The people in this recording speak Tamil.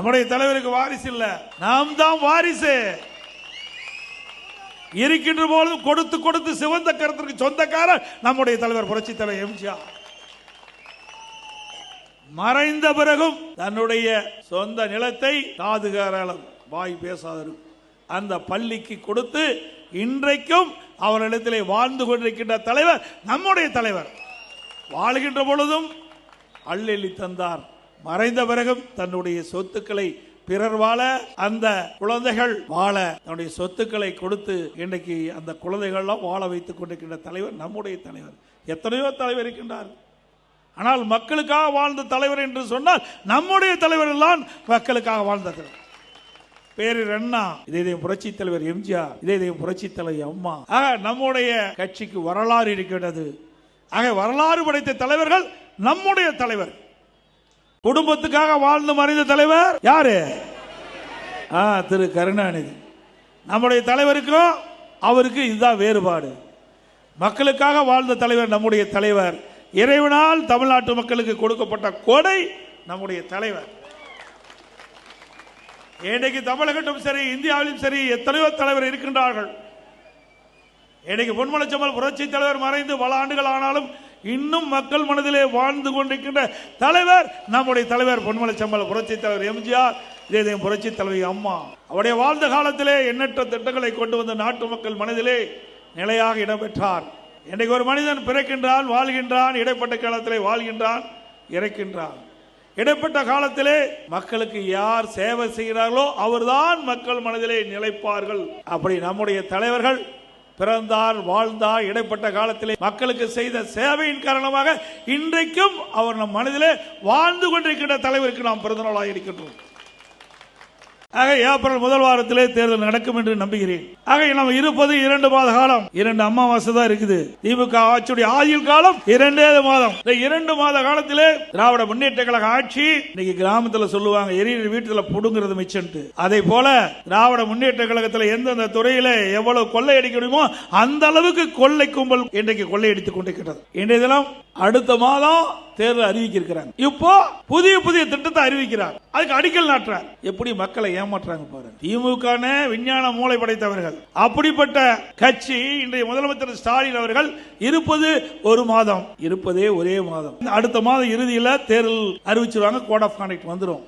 நம்முடைய தலைவருக்கு வாரிசு இல்ல. நாம் தான் வாரிசு. இருக்கின்ற போது கொடுத்து கொடுத்து சிவந்த கருத்திற்கு சொந்தக்காரர் நம்முடைய தலைவர் புரட்சி தலைவர் எம்ஜிஆர் மறைந்த பிறகும் தன்னுடைய சொந்த நிலத்தை காதுகாராளம் வாய் பேசாதரும் அந்த பள்ளிக்கு கொடுத்து இன்றைக்கும் அவரிடத்திலே வாழ்ந்து கொண்டிருக்கின்ற தலைவர் நம்முடைய தலைவர். வாழ்கின்ற பொழுதும் அள்ளெழி தந்தார். மறைந்த பிறகும் தன்னுடைய சொத்துக்களை பிறர் வாழ அந்த குழந்தைகள் வாழ தன்னுடைய சொத்துக்களை கொடுத்து இன்றைக்கு அந்த குழந்தைகள்லாம் வாழ வைத்துக் கொண்டிருக்கின்ற தலைவர் நம்முடைய தலைவர். எத்தனையோ தலைவர் இருக்கின்றார். ஆனால் மக்களுக்காக வாழ்ந்த தலைவர் என்று சொன்னால் நம்முடைய தலைவர் எல்லாம் மக்களுக்காக வாழ்ந்த தலைவர். பேரர் அண்ணா இதே இதயம் புரட்சி தலைவர் எம்ஜிஆர் இதே இதயம் புரட்சி தலைவர் அம்மா. ஆக நம்முடைய கட்சிக்கு வரலாறு இருக்கின்றது. ஆக வரலாறு படைத்த தலைவர்கள் நம்முடைய தலைவர். குடும்பத்துக்காக வாழ்ந்து மறைந்த தலைவர் யாரு? ஆ திரு கருணாநிதி. நம்முடைய தலைவருக்கும் அவருக்கு இதுதான் வேறுபாடு. மக்களுக்காக வாழ்ந்த தலைவர் நம்முடைய தலைவர். இறைவனால் தமிழ்நாட்டு மக்களுக்கு கொடுக்கப்பட்ட கொடை நம்முடைய தலைவர். இன்றைக்கு தமிழகத்திலும் சரி இந்தியாவிலும் சரி எத்தனையோ தலைவர் இருக்கின்றார்கள். இன்னைக்கு பொன்மலச்சம்மல் புரட்சி தலைவர் மறைந்து பல ஆண்டுகள் ஆனாலும் இன்னும் மக்கள் மனதிலே வாழ்ந்து கொண்டிருக்கின்ற தலைவர் நம்முடைய தலைவர் பொன்மலச்சம்மல் புரட்சி தலைவர் எம்ஜிஆர் இதே புரட்சி தலைவி அம்மா. அவருடைய வாழ்ந்த காலத்திலே எண்ணற்ற திட்டங்களை கொண்டு வந்த நாட்டு மக்கள் மனதிலே நிலையாக இடம்பெற்றார் இன்றைக்கு ஒரு மனிதன் பிறக்கின்றான் வாழ்கின்றான் இடைப்பட்ட காலத்திலே வாழ்கின்றான் இறக்கின்றான். இடைப்பட்ட காலத்திலே மக்களுக்கு யார் சேவை செய்கிறார்களோ அவர்தான் மக்கள் மனதிலே நிலைப்பார்கள். அப்படி நம்முடைய தலைவர்கள் பிறந்தார் வாழ்ந்தார் இடைப்பட்ட காலத்திலே மக்களுக்கு செய்த சேவையின் காரணமாக இன்றைக்கும் அவர் நம் மனதிலே வாழ்ந்து கொண்டிருக்கின்ற தலைவருக்கு நாம் பிறந்த நாளாக இருக்கின்றோம். ஆக ஏப்ரல் முதல் வாரத்திலே தேர்தல் நடக்கும் என்று நம்புகிறேன். ஆக நம்ம இருப்பது இரண்டு மாத காலம். இரண்டு அமாவாசை தான் இருக்குது. திமுக ஆட்சியுடைய ஆயுள் காலம் இரண்டே மாதம். இந்த இரண்டு மாத காலத்திலே திராவிட முன்னேற்ற கழக ஆட்சி இன்னைக்கு கிராமத்துல சொல்லுவாங்க எரியிற வீட்டுல புடுங்கிறது மிச்சம்ட்டு அதே போல திராவிட முன்னேற்ற கழகத்தில் எந்தெந்த துறையில எவ்வளவு கொள்ளையடிக்க முடியுமோ அந்த அளவுக்கு கொள்ளை கும்பல் இன்றைக்கு கொள்ளையடித்துக் கொண்டிருக்கிறது இன்றைய தினம் அடுத்த மாதம் தேர்தல் அறிவிக்க இருக்கிறாங்க இப்போ புதிய புதிய திட்டத்தை அறிவிக்கிறார் அதுக்கு அடிக்கல் நாட்டுறார் எப்படி மக்களை ஏமாற்றுறாங்க பாருங்க. திமுக விஞ்ஞான மூளை படைத்தவர்கள். அப்படிப்பட்ட கட்சி இன்றைய முதலமைச்சர் ஸ்டாலின் அவர்கள் இருப்பது ஒரு மாதம். இருப்பதே ஒரே மாதம். அடுத்த மாதம் இறுதியில் தேர்தல் அறிவிச்சிருவாங்க. கோட் ஆஃப் கான்டக்ட் வந்துடும்